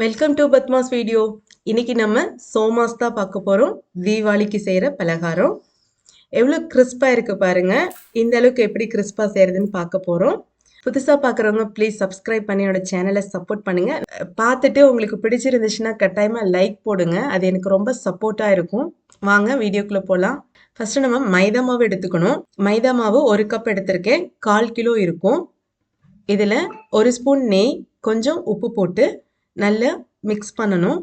Welcome to Padma's video இன்னைக்கு நம்ம சோமாஸ் தான் பார்க்க போகிறோம் தீபாவளிக்கு செய்கிற பலகாரம். எவ்வளோ கிறிஸ்பாக இருக்குது பாருங்கள் இந்த அளவுக்கு எப்படி கிறிஸ்பாக செய்கிறதுன்னு பார்க்க போகிறோம் புதுசாக பார்க்குறவங்க ப்ளீஸ் சப்ஸ்கிரைப் பண்ணி என்னோட சேனலை சப்போர்ட் பண்ணுங்கள் பார்த்துட்டு உங்களுக்கு பிடிச்சிருந்துச்சுன்னா கட்டாயமாக லைக் போடுங்க. அது எனக்கு ரொம்ப சப்போர்ட்டாக இருக்கும். வாங்க வீடியோக்குள்ளே போகலாம் ஃபஸ்ட்டு நம்ம மைதா மாவு எடுத்துக்கணும். மைதா மாவு ஒரு கப் எடுத்திருக்கேன். கால் கிலோ இருக்கும். இதில் ஒரு ஸ்பூன் நெய் கொஞ்சம் உப்பு போட்டு நல்லா மிக்ஸ் பண்ணணும்.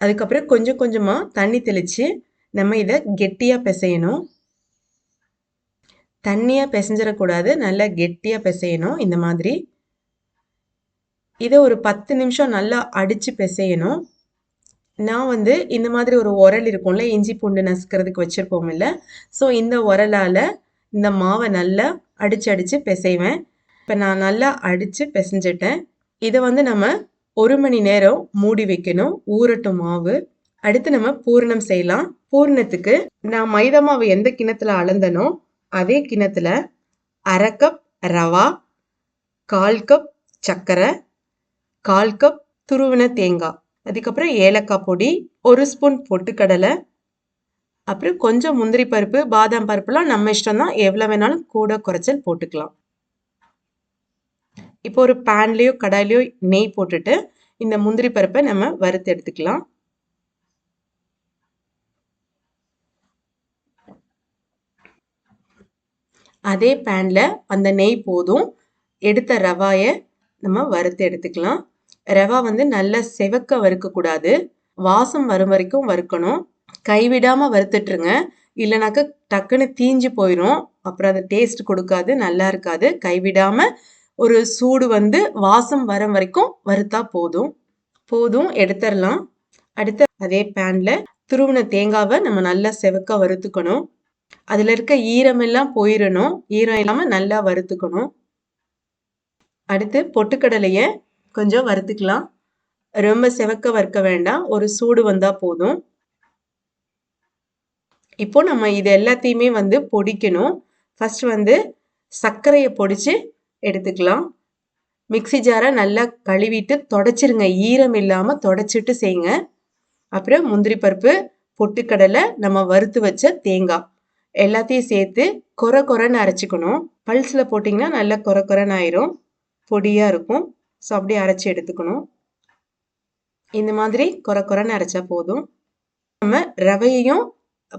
அதுக்கப்புறம் கொஞ்சம் கொஞ்சமாக தண்ணி தெளித்து நம்ம இதை கெட்டியாக பிசையணும். தண்ணியாக பிசைஞ்சிடக்கூடாது நல்லா கெட்டியாக பிசையணும் இந்த மாதிரி. இதை ஒரு பத்து நிமிஷம் நல்லா அடித்து பிசையணும். நான் வந்து இந்த மாதிரி ஒரு உரல் இருக்கும்ல இஞ்சி பூண்டு நசுக்கிறதுக்கு வச்சுருப்போம் இல்லை ஸோ இந்த உரலால் இந்த மாவை நல்லா அடித்து அடித்து பிசைவேன். இப்போ நான் நல்லா அடித்து பிசைஞ்சிட்டேன். இதை வந்து நம்ம ஒரு மணி நேரம் மூடி வைக்கணும். ஊறட்டும் மாவு. அடுத்து நம்ம பூரணம் செய்யலாம். பூரணத்துக்கு நான் மைதா மாவு எந்த கிணத்துல அளந்தனோ அதே கிணத்துல அரை கப் ரவா கால் கப் சர்க்கரை கால் கப் துருவின தேங்காய் அதுக்கப்புறம் ஏலக்காய் பொடி ஒரு ஸ்பூன் பொட்டுக்கடலை அப்புறம் கொஞ்சம் முந்திரி பருப்பு பாதாம் பருப்புலாம் நம்ம இஷ்டம் தான் எவ்வளோ வேணாலும் கூட குறைச்சல் போட்டுக்கலாம். இப்போ ஒரு பேன்லேயோ கடாயிலையோ நெய் போட்டுட்டு இந்த முந்திரி பருப்பை நம்ம வறுத்து எடுத்துக்கலாம். அதே பேனில் அந்த நெய் போதும். எடுத்த ரவாயை நம்ம வறுத்து எடுத்துக்கலாம். ரவா வந்து நல்லா செவக்க வறுக்கக்கூடாது. வாசம் வரும் வரைக்கும் வறுக்கணும். கைவிடாமல் வறுத்துட்ருங்க இல்லைனாக்கா டக்குன்னு தீஞ்சு போயிடும் அப்புறம் அது டேஸ்ட் கொடுக்காது நல்லா இருக்காது. கைவிடாமல் ஒரு சூடு வந்து வாசம் வர வரைக்கும் வறுத்தா போதும். போதும் எடுத்துடலாம். அடுத்து அதே பேனில் துருவின தேங்காவை நம்ம நல்லா செவக்க வறுத்துக்கணும். அதில் இருக்க ஈரமெல்லாம் போயிடணும் ஈரம் இல்லாமல் நல்லா வறுத்துக்கணும். அடுத்து பொட்டுக்கடலையை கொஞ்சம் வறுத்துக்கலாம். ரொம்ப செவக்க வறுக்க வேண்டாம். ஒரு சூடு வந்தால் போதும். இப்போ நம்ம இது எல்லாத்தையுமே வந்து பொடிக்கணும். ஃபர்ஸ்ட் வந்து சர்க்கரையை பொடிச்சு எடுத்துக்கலாம். மிக்சி ஜாரை நல்லா கழுவிட்டு தொடச்சிருங்க. ஈரம் இல்லாமல் தொடச்சிட்டு செய்யுங்க அப்புறம் முந்திரி பருப்பு பொட்டுக்கடலை நம்ம வறுத்து வச்ச தேங்காய் எல்லாத்தையும் சேர்த்து கொர கொரன்னு அரைச்சிக்கணும். பல்ஸில் போட்டிங்கன்னா நல்லா கொர கொரன்னு ஆயிரும். பொடியாக இருக்கும். ஸோ அப்படியே அரைச்சி எடுத்துக்கணும். இந்த மாதிரி கொர கொரன்னு அரைச்சா போதும். நம்ம ரவையையும்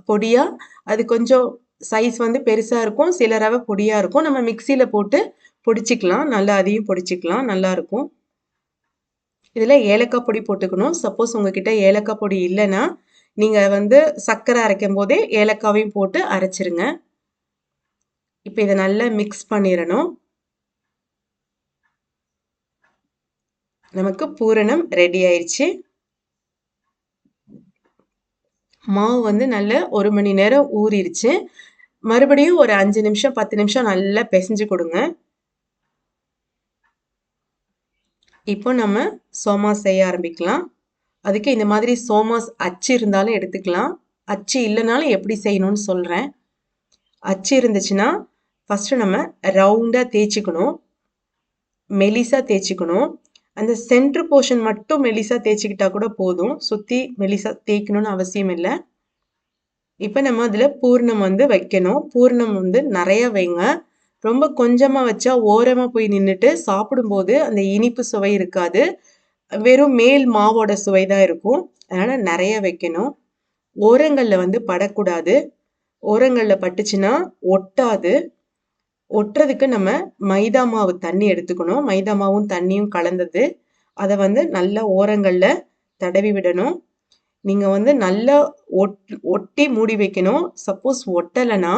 பொடியாக அது கொஞ்சம் சைஸ் வந்து பெருசாக இருக்கும். சில ரவை பொடியாக இருக்கும். நம்ம மிக்சியில் போட்டு பொடிச்சிக்கலாம். நல்லா அதையும் பொடிச்சிக்கலாம். நல்லாயிருக்கும் இதில் ஏலக்காய் பொடி போட்டுக்கணும். சப்போஸ் உங்ககிட்ட ஏலக்காய் பொடி இல்லைன்னா நீங்கள் வந்து சர்க்கரை அரைக்கும் போதே ஏலக்காவையும் போட்டு அரைச்சிருங்க. இப்போ இதை நல்லா மிக்ஸ் பண்ணிடணும் நமக்கு பூரணம் ரெடி ஆயிடுச்சு மாவு வந்து நல்ல ஒரு மணி நேரம் ஊறிடுச்சு மறுபடியும் ஒரு அஞ்சு நிமிஷம் பத்து நிமிஷம் நல்லா பிசைஞ்சு கொடுங்க. இப்போ நம்ம சோமாஸ் செய்ய ஆரம்பிக்கலாம். அதுக்கு இந்த மாதிரி சோமாஸ் அச்சு இருந்தாலும் எடுத்துக்கலாம். அச்சு இல்லைனாலும் எப்படி செய்யணும்னு சொல்கிறேன் அச்சு இருந்துச்சுன்னா ஃபஸ்ட்டு நம்ம ரவுண்டாக தேய்ச்சிக்கணும். மெலிசாக தேய்ச்சிக்கணும். அந்த சென்ட்ரு போர்ஷன் மட்டும் மெலிசாக தேய்ச்சிக்கிட்டா கூட போதும். சுற்றி மெலிசாக தேய்க்கணும்னு அவசியம் இல்லை. இப்போ நம்ம அதில் பூர்ணம் வந்து வைக்கணும். பூர்ணம் வந்து நிறைய வைங்க. ரொம்ப கொஞ்சமாக வச்சா ஓரமாக போய் நின்றுட்டு சாப்பிடும்போது அந்த இனிப்பு சுவை இருக்காது. வெறும் மேல் மாவோட சுவை தான் இருக்கும். அதனால் நிறைய வைக்கணும். ஓரங்களில் வந்து படக்கூடாது. ஓரங்களில் பட்டுச்சுன்னா ஒட்டாது. ஒட்டுறதுக்கு நம்ம மைதா மாவு தண்ணி எடுத்துக்கணும். மைதா மாவும் தண்ணியும் கலந்தது. அதை வந்து நல்லா ஓரங்களில் தடவி விடணும். நீங்கள் வந்து நல்லா ஒட் ஒட்டி மூடி வைக்கணும். சப்போஸ் ஒட்டலைன்னா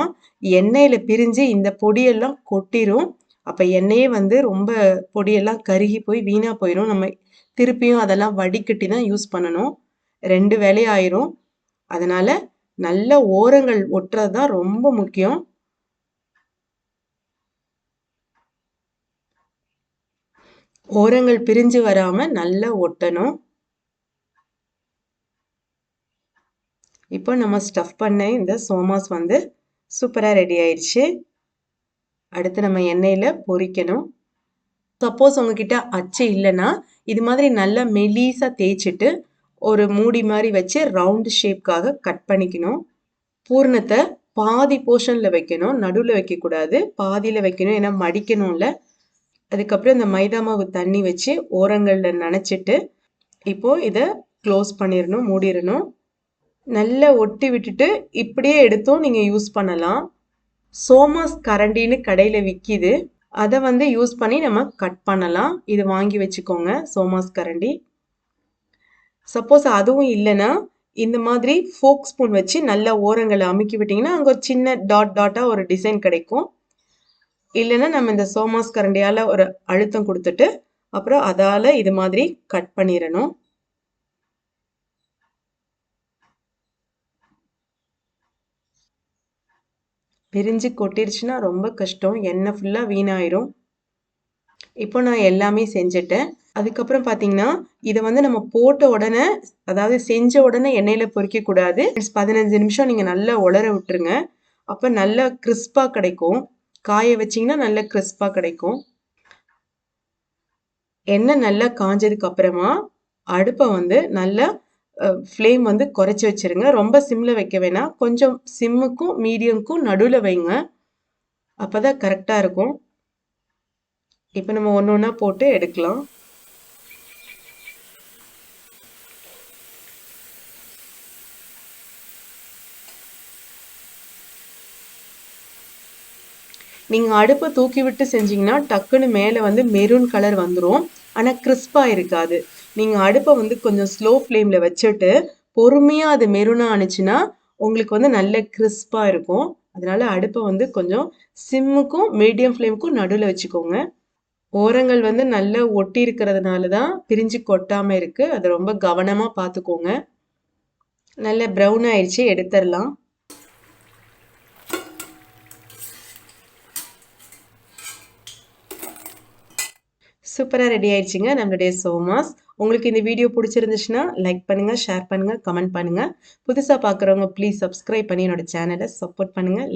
எண்ணெயில் பிரிஞ்சு இந்த பொடியெல்லாம் கொட்டிடும் அப்போ எண்ணெயே வந்து ரொம்ப பொடியெல்லாம் கருகி போய் வீணாக போயிடும் நம்ம திருப்பியும் அதெல்லாம் வடிகட்டி தான் யூஸ் பண்ணணும். ரெண்டு வேலையாயிரும் அதனால் நல்ல ஓரங்கள் ஒட்டுறது தான் ரொம்ப முக்கியம். ஓரங்கள் பிரிஞ்சு வராமல் நல்லா ஒட்டணும். இப்போ நம்ம ஸ்டஃப் பண்ண இந்த சோமாஸ் வந்து சூப்பராக ரெடி ஆயிடுச்சு அடுத்து நம்ம எண்ணெயில் பொரிக்கணும். சப்போஸ் உங்ககிட்ட அச்சு இல்லைன்னா இது மாதிரி நல்லா மெலீஸாக தேய்ச்சிட்டு ஒரு மூடி மாதிரி வச்சு ரவுண்டு ஷேப்காக கட் பண்ணிக்கணும். பூர்ணத்தை பாதி போர்ஷனில் வைக்கணும். நடுவில் வைக்கக்கூடாது. பாதியில் வைக்கணும். ஏன்னா மடிக்கணும்ல. அதுக்கப்புறம் இந்த மைதா மாவு தண்ணி வச்சு ஓரங்களில் நனைச்சிட்டு இப்போது இதை க்ளோஸ் பண்ணிடணும் மூடிடணும். நல்லா ஒட்டி விட்டுட்டு இப்படியே எடுத்தும் நீங்கள் யூஸ் பண்ணலாம். சோமாஸ் கரண்டின்னு கடையில் விற்கிது அதை வந்து யூஸ் பண்ணி நம்ம கட் பண்ணலாம். இது வாங்கி வச்சுக்கோங்க சோமாஸ் கரண்டி. சப்போஸ் அதுவும் இல்லைன்னா இந்த மாதிரி ஃபோக் ஸ்பூன் வச்சு நல்ல ஓரங்களை அமுக்கி விட்டிங்கன்னா அங்கே ஒரு சின்ன டாட் டாட்டாக ஒரு டிசைன் கிடைக்கும். இல்லைன்னா நம்ம இந்த சோமாஸ் கரண்டியால் ஒரு அழுத்தம் கொடுத்துட்டு அப்புறம் அதால் இது மாதிரி கட் பண்ணிடணும். பிரிஞ்சு கொட்டிருச்சுன்னா ரொம்ப கஷ்டம். எண்ணெய் ஃபுல்லாக வீணாயிரும். இப்போ நான் எல்லாமே செஞ்சுட்டேன். அதுக்கப்புறம் பார்த்தீங்கன்னா இதை வந்து நம்ம போட்ட உடனே அதாவது செஞ்ச உடனே எண்ணெயில் பொறிக்கக்கூடாது. பதினஞ்சு நிமிஷம் நீங்கள் நல்லா உலர விட்டுருங்க. அப்போ நல்லா கிறிஸ்பாக கிடைக்கும். காய வச்சிங்கன்னா நல்ல கிறிஸ்பாக கிடைக்கும். எண்ணெய் நல்லா காஞ்சதுக்கு அப்புறமா அடுப்பை வந்து நல்லா ஃப்ளேம் வந்து குறைச்சி வச்சுருங்க. ரொம்ப சிம்மில் வைக்க வேணாம் கொஞ்சம் சிம்முக்கும் மீடியமுக்கும் நடுவில் வைங்க. அப்போ தான் கரெக்டாக இருக்கும். இப்போ நம்ம ஒன்று ஒன்றா போட்டு எடுக்கலாம். நீங்கள் அடுப்பை தூக்கி விட்டு செஞ்சீங்கன்னா டக்குன்னு மேலே வந்து மெரூன் கலர் வந்துடும் ஆனால் கிறிஸ்பாக இருக்காது. நீங்கள் அடுப்பை வந்து கொஞ்சம் ஸ்லோ ஃப்ளேமில் வச்சுட்டு பொறுமையாக அது மெருனாக ஆனிச்சுன்னா உங்களுக்கு வந்து நல்ல கிறிஸ்பாக இருக்கும். அதனால் அடுப்பை வந்து கொஞ்சம் சிம்முக்கும் மீடியம் ஃப்ளேமுக்கும் நடுவில் வச்சுக்கோங்க. ஓரங்கள் வந்து நல்லா ஒட்டி இருக்கிறதுனால தான் பிரிஞ்சு கொட்டாமல் இருக்குது அதை ரொம்ப கவனமாக பார்த்துக்கோங்க. நல்ல ப்ரௌன் ஆயிடுச்சு எடுத்துடலாம். சூப்பராக ரெடி ஆயிடுச்சுங்க. நம்மளுடைய சோமாஸ். உங்களுக்கு இந்த வீடியோ பிடிச்சிருந்துச்சுன்னா லைக் பண்ணுங்கள் ஷேர் பண்ணுங்கள் கமெண்ட் பண்ணுங்கள் புதுசாக பார்க்குறவங்க ப்ளீஸ் சப்ஸ்கிரைப் பண்ணி என்னோட சேனலை சப்போர்ட் பண்ணுங்கள்